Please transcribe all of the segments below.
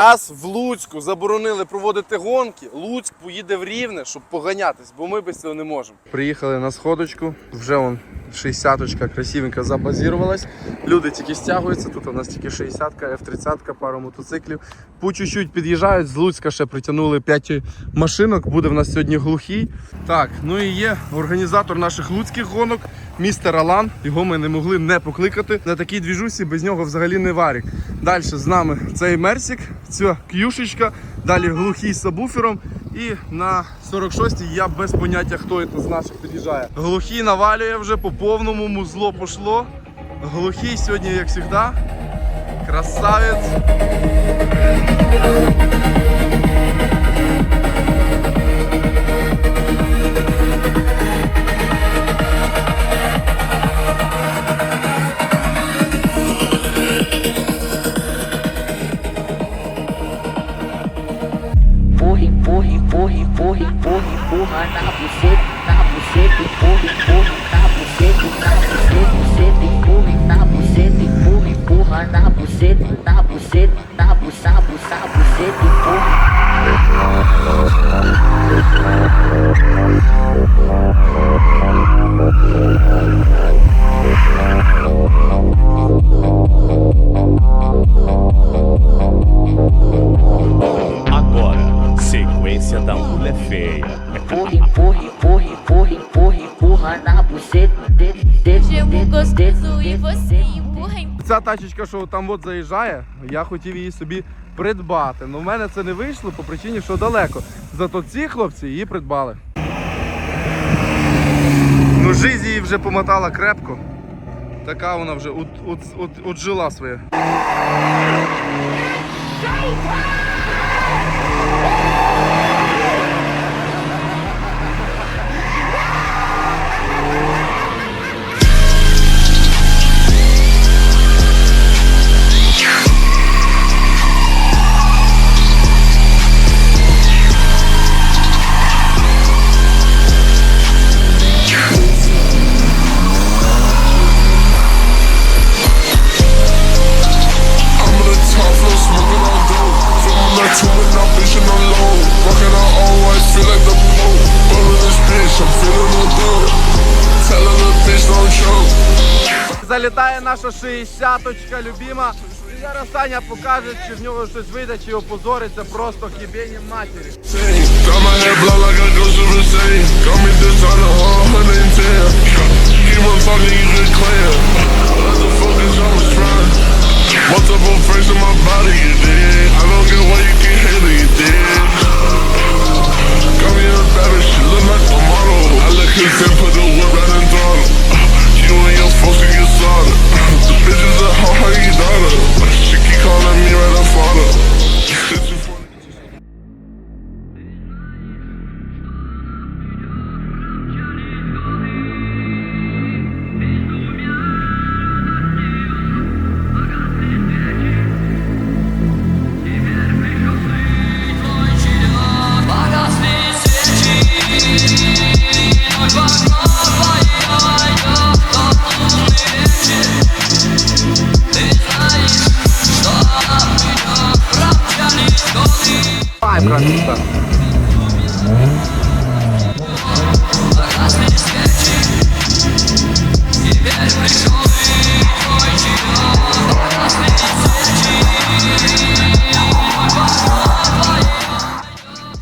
Нас в Луцьку заборонили проводити гонки. Луцьк поїде в Рівне, щоб поганятись, бо ми без цього не можемо. Приїхали на сходочку, вже вон 60-ка красивенько забазірувалась. Люди тільки стягуються. Тут у нас тільки 60-ка, F30, пару мотоциклів. По чуть-чуть під'їжджають. З Луцька ще притягнули 5 машинок. Буде в нас сьогодні глухий. Так, ну і є організатор наших луцьких гонок, містер Алан. Його ми не могли не покликати. На такій двіжусі без нього взагалі не варік. Далі з нами цей Мерсік, ця к'юшечка, далі глухий з сабвуфером. І на 46-й я без поняття, хто це з наших під'їжджає. Глухий навалює вже по повному, музло пошло. Глухий сьогодні, як завжди. Красавець. Empurra, empurra, empurra, empurra, empurra, na buceta, na buceta, empurra, empurra na buceta, na buceta, buceta, empurra na buceta, empurra, empurra na buceta, na buceta, na buceta, buceta, buceta, empurra. Mulher feia. Empurra, empurra, empurra, empurra, empurra, empurra na buceta, Chego gostoso dedo, і você empurra, empurra. Ця тачечка, що там от заїжджає, я хотів її собі придбати. але в мене це не вийшло по причині, що далеко. Зато ці хлопці її придбали. Ну, жизнь її вже помотала крепко. Така вона вже от, от, от, от жила своє. Залітає наша 60-очка любима. І зараз Саня покаже, чи в нього щось вийде, чи опозориться просто хібені матері. Got my head blown like a ghost of a city. Got me this on the whole 110. Keep on talking, you get clear. Let the focus, I was trying. Multiple frames in my body, you did. I don't get why you handle it, you did. Ай, братишка.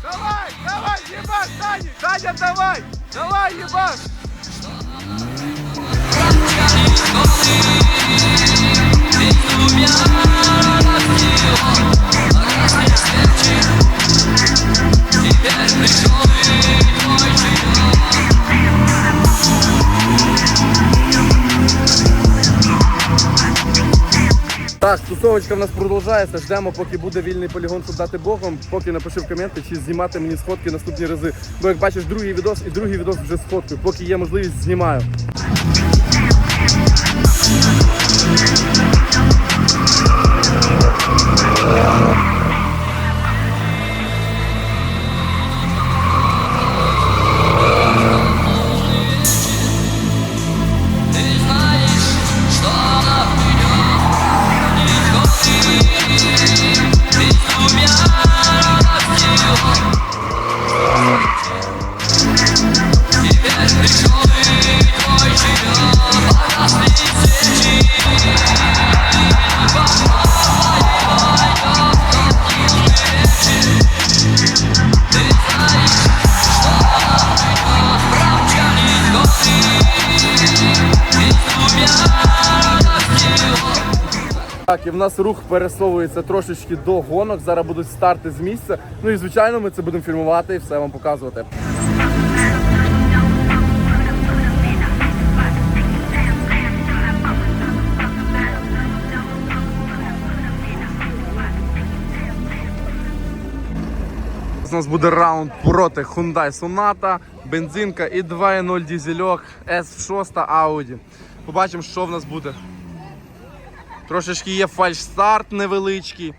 Давай, давай, ебаш, Саня, Саня, давай, давай, ебаш. Так, тусовочка в нас продовжується. Ждемо, поки буде вільний полігон, щоб дати богом. Поки напиши в коменти, чи знімати мені сходки наступні рази. Бо як бачиш, другий відос і другий відос вже з фоткою. Поки є можливість, знімаю. Ты Так, і в нас рух пересовується трошечки до гонок. Зараз будуть старти з місця. Ну і звичайно, ми це будемо фільмувати і все вам показувати. У нас буде раунд проти Hyundai Sonata, бензинка і 2.0 дізельок S6 Audi. Побачимо, що в нас буде. Трошечки є фальш-старт невеличкий.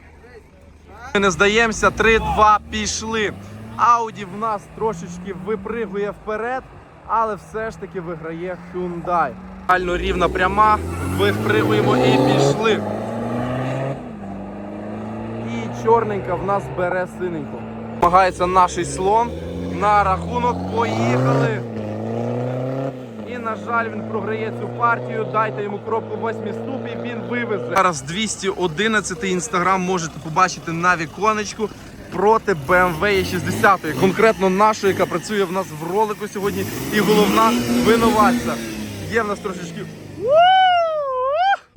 Ми не здаємося, 3-2 пішли. Ауді в нас трошечки випригує вперед, але все ж таки виграє Hyundai. Реально рівна пряма, випригуємо і пішли. І чорненька в нас бере синеньку. Намагається наш слон. На рахунок поїхали. І, на жаль, він програє цю партію. Дайте йому кропку 8 ступі, він вивезе. Зараз 211 інстаграм можете побачити на віконечку проти BMW E60. Конкретно нашої, яка працює в нас в ролику сьогодні. І головна винуватця. Є в нас трошечки.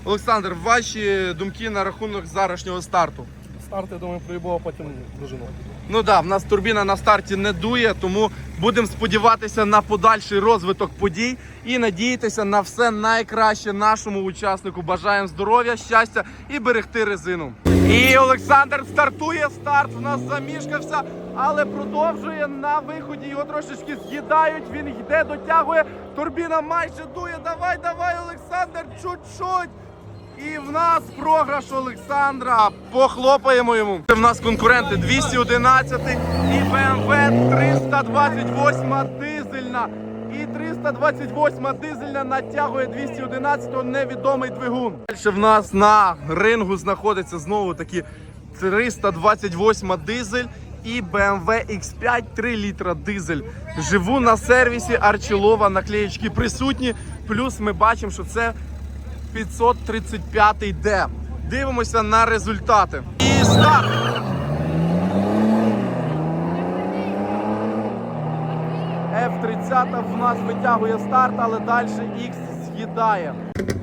Олександр, ваші думки на рахунок зарашнього старту. Старт, я думаю, проїбав, потім дожину. Ну так, да, в нас турбіна на старті не дує, тому будемо сподіватися на подальший розвиток подій і надіятися на все найкраще нашому учаснику. Бажаємо здоров'я, щастя і берегти резину. І Олександр стартує. Старт в нас замішкався, але продовжує на виході. Його трошечки з'їдають. Він йде, дотягує. Турбіна майже дує. Давай, давай, Олександр, чуть-чуть. І в нас програш Олександра. Похлопаємо йому. В нас конкуренти 211 і BMW 328 дизельна. І 328 дизельна натягує 211 невідомий двигун. Далі в нас на рингу знаходиться знову таки 328 дизель і BMW X5 3 літра дизель. Живу на сервісі Арчилова, наклеєчки присутні. Плюс ми бачимо, що це 535 Д. Дивимося на результати. І старт! F30 в нас витягує старт, але далі X з'їдає.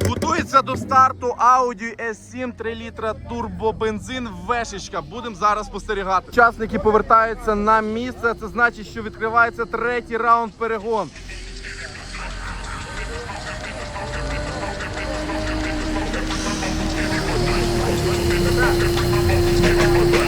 Готується до старту Audi S7 3 літра турбобензин вешечка. Будемо зараз спостерігати. Учасники повертаються на місце. Це значить, що відкривається третій раунд перегон. Gracias.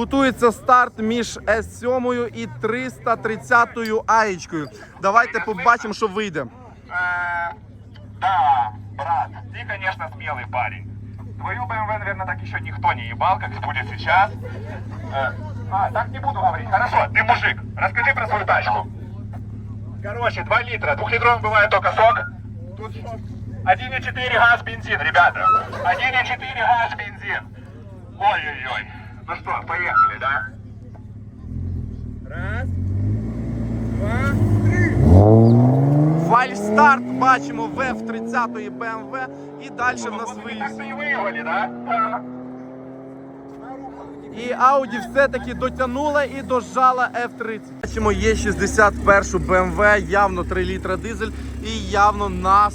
Готується старт між С7 і 330 аєчкою. Давайте побачимо, що вийде. Э, Да, брат, ты, конечно, смелый парень. Твою БМВ, наверное, так еще никто не ебал, как будет сейчас. Э, А, так не буду говорить. Хорошо, ты мужик, расскажи про свою тачку. Короче, 2 литра, двухлитровым бывает только сок. Тут 1,4 газ бензин, ребята. 1,4 газ бензин. Ой-ой-ой. Ну что, поехали, да? Раз, два, Фальстарт бачимо в F30 BMW і далі в нас Вот виїзд. так-то да? І Audi все-таки дотягнула і дожала F30. Бачимо, є 61 BMW, явно 3 літра дизель і явно на е,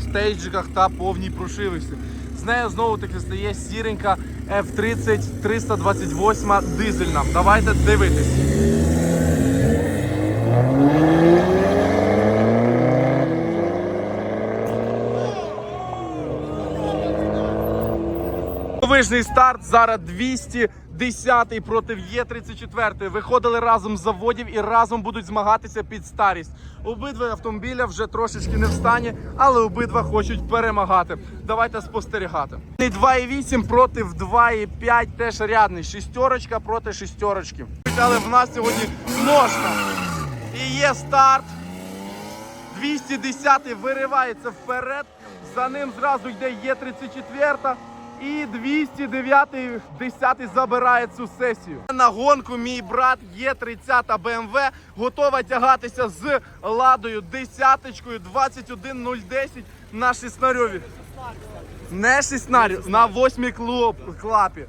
стейджиках та повній прошивості. З нею знову таки стає сіренька F30 328 дизельна. Давайте дивитись. Вижний старт зараз 210 проти Є34. Виходили разом з заводів і разом будуть змагатися під старість. Обидва автомобіля вже трошечки не в стані, але обидва хочуть перемагати. Давайте спостерігати. 2,8 проти 2,5 теж рядний. Шістерочка проти шістерочки. Але в нас сьогодні ножка. І є старт. 210 виривається вперед. За ним зразу йде Є34. І 209 10 забирає цю сесію. На гонку мій брат є 30 BMW, готова тягатися з ладою десяточкою 21010 на шіснарьові. Не шіснарю, на восьмій клоп, клапі.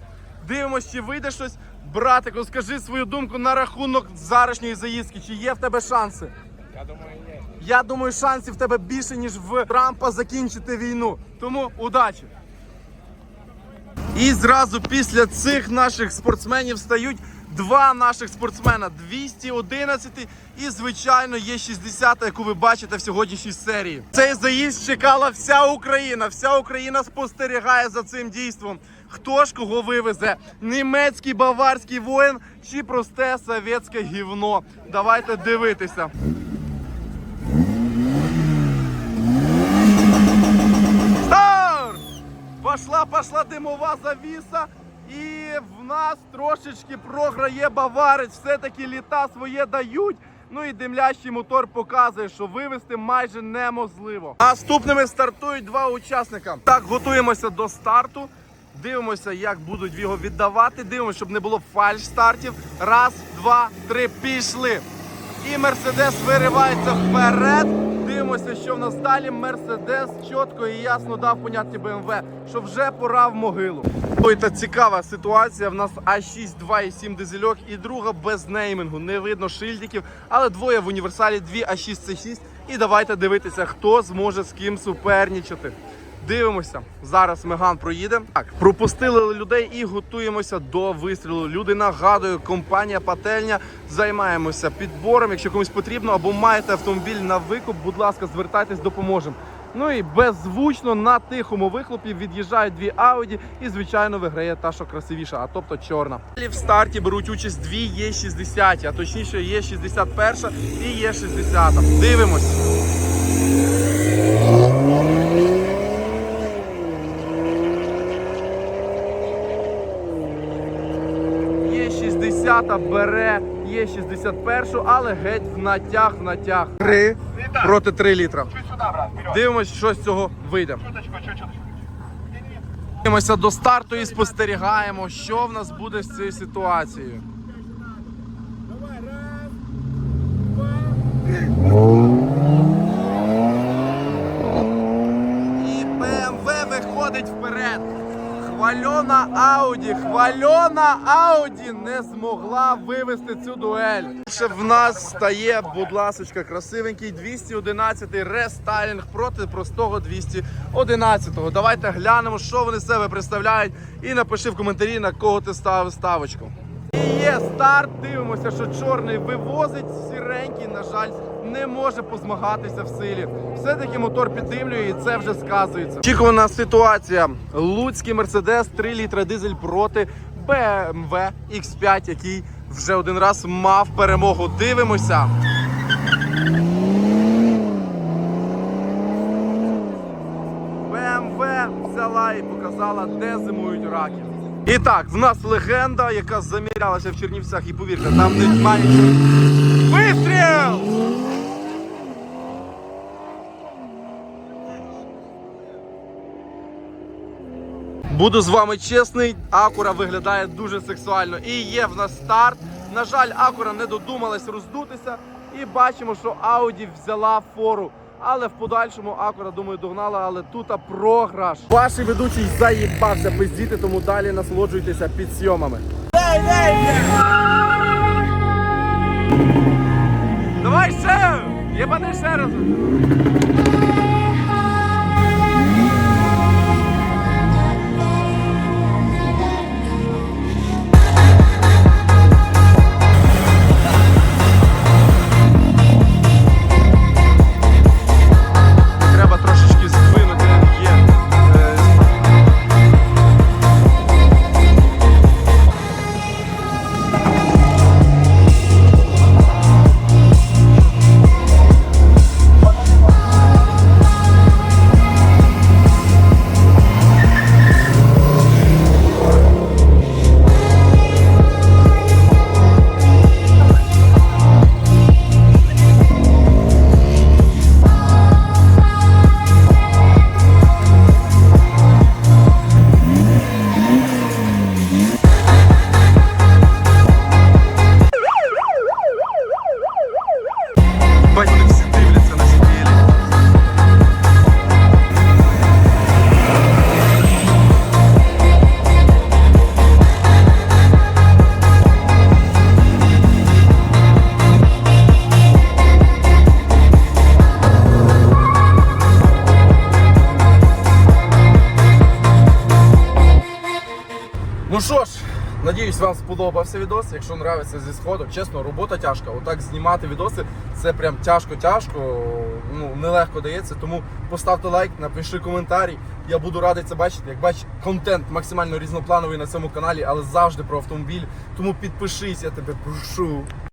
Дивимось, чи вийде щось. Братику, скажи свою думку на рахунок зарашньої заїздки. Чи є в тебе шанси? Я думаю, ні. Я думаю, шансів в тебе більше, ніж в Трампа закінчити війну. Тому удачі! І зразу після цих наших спортсменів стають два наших спортсмена 211 і, звичайно, є 60, яку ви бачите в сьогоднішній серії. Цей заїзд чекала вся Україна. Вся Україна спостерігає за цим дійством. Хто ж кого вивезе? Німецький баварський воїн чи просте совєтське гівно? Давайте дивитися. Старт! Пошла, пошла димова завіса. І в нас трошечки програє баварець. Все-таки літа своє дають. Ну і димлящий мотор показує, що вивести майже неможливо. Наступними стартують два учасника. Так, готуємося до старту. Дивимося, як будуть його віддавати. Дивимося, щоб не було фальш стартів. Раз, два, три, пішли. І Мерседес виривається вперед. Дивимося, що в нас далі. Мерседес чітко і ясно дав поняття БМВ, що вже пора в могилу. Ой, та цікава ситуація. В нас А6 2,7 дизельок і друга без неймінгу. Не видно шильдиків, але двоє в універсалі, дві А6 С6. І давайте дивитися, хто зможе з ким суперничати. Дивимося. Зараз Меган проїде. Так, пропустили людей і готуємося до вистрілу. Люди нагадую, компанія Пательня. Займаємося підбором. Якщо комусь потрібно або маєте автомобіль на викуп, будь ласка, звертайтесь, допоможемо. Ну і беззвучно на тихому вихлопі від'їжджають дві Ауді і, звичайно, виграє та, що красивіша, а тобто чорна. В старті беруть участь дві Є60, а точніше Є61 і Є60. Дивимось. Є 60 бере, є 61, але геть в натяг, в натяг. 3 проти 3 літра. Дивимось, що з цього вийде. Дивимося до старту і спостерігаємо, що в нас буде з цією ситуацією. І БМВ виходить вперед. Хвальона Ауді, хвальона Ауді не змогла вивести цю дуель. Ще в нас стає, будь ласочка, красивенький 211 рестайлінг проти простого 211. Давайте глянемо, що вони себе представляють. І напиши в коментарі, на кого ти ставив ставочку. І є старт. Дивимося, що чорний вивозить сіренький, на жаль, не може позмагатися в силі. Все-таки мотор піддимлює і це вже сказується. Очікувана ситуація. Луцький Мерседес 3 літра дизель проти BMW X5, який вже один раз мав перемогу. Дивимося. BMW взяла і показала, де зимують раки. І так, в нас легенда, яка замірялася в Чернівцях, і повірте, там немає. Вистріл! Буду з вами чесний, Акура виглядає дуже сексуально. І є в нас старт. На жаль, Акура не додумалась роздутися. І бачимо, що Ауді взяла фору. Але в подальшому Акура, думаю, догнала, але тут програш. Ваш ведучий заїбався пиздіти, тому далі насолоджуйтеся під сйомами. Давай ще! Єбани ще раз! Надіюсь, вам сподобався відос. Якщо нравиться зі сходу, чесно, робота тяжка. Отак знімати відоси це прям тяжко-тяжко. Ну, нелегко дається. Тому поставте лайк, напиши коментарі. Я буду радий це бачити. Як бачиш, контент максимально різноплановий на цьому каналі, але завжди про автомобіль. Тому підпишись, я тебе прошу.